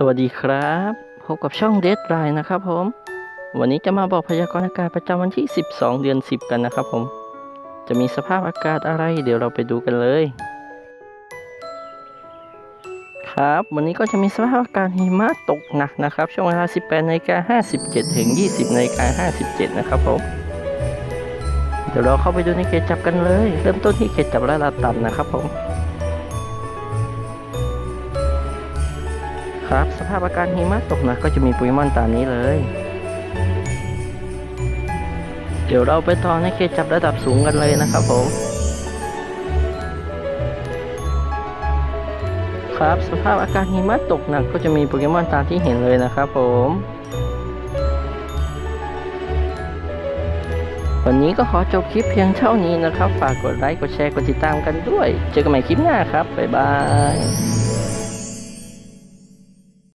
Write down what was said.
สวัสดีครับ พบกับช่องเด d ไ i น์นะครับผม วันนี้จะมาบอกพยากรณ์อากาศประจำวันที่ 12 เดือน 10 กันนะครับผม จะมีสภาพอากาศอะไร เดี๋ยวเราไปดูกันเลย ครับ วันนี้ก็จะมีสภาพอากาศหิมะตกหนักนะครับ ช่วงเวลา 18นาฬิกา57 ถึง 20นาฬิกา57 นะครับผม เดี๋ยวเราเข้าไปดูในเขตจับกันเลย เริ่มต้นที่เขตจับระดับต่ำนะครับผม ครับ สภาพอากาศหิมะตกหนักก็จะมีปุยมอนตามนี้เลย เดี๋ยวเราไปต่อในเขตจับระดับสูงกันเลยนะครับผม ครับสภาพอากาศหิมะตกหนักก็จะมีโปเกมอนตามที่เห็นเลยนะครับผมวันนี้ก็ขอจบคลิปเพียงเท่านี้นะครับ ฝากกดไลค์ กดแชร์ กดติดตามกันด้วย เจอกันใหม่คลิปหน้าครับ บ๊ายบาย